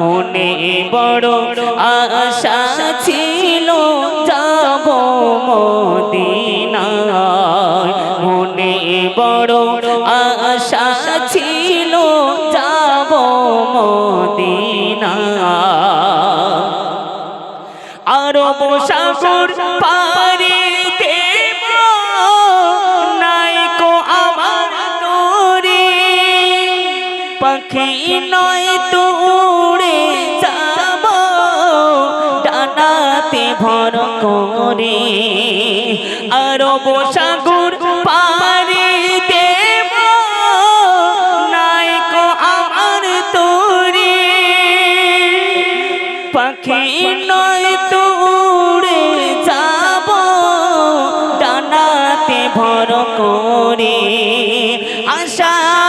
মনে বড় আশা ছিল যাব মদিনায়। মনে বড় আশা ছিল যাব মদিনায়। আরব সাগর পারে পাখি নয় তো উড়ে যাব। ডানাতে ভর করে আরব সাগর পারে দেব। পাখি নয় ডানাতে ভর করে আশায়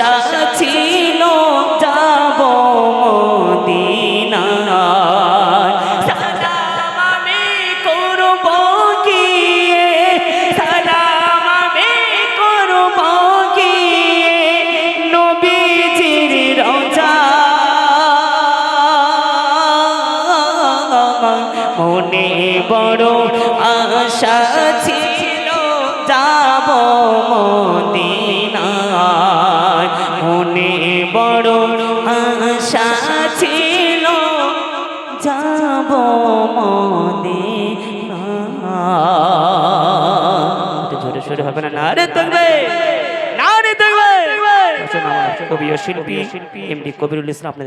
আশা ছিল যাব মদিনায়। সালাম আমি করব গিয়ে সালাম আমি করব গিয়ে নবীজির রোজা। মনে বড় আশা ছিল যাব মদিনায়। যাব মদে জোরে সোরে হবে না। না রে থাকবে না রে থাকবে কবি ও শিল্পী এমডি কবিরুল ইসলাম আপনাদের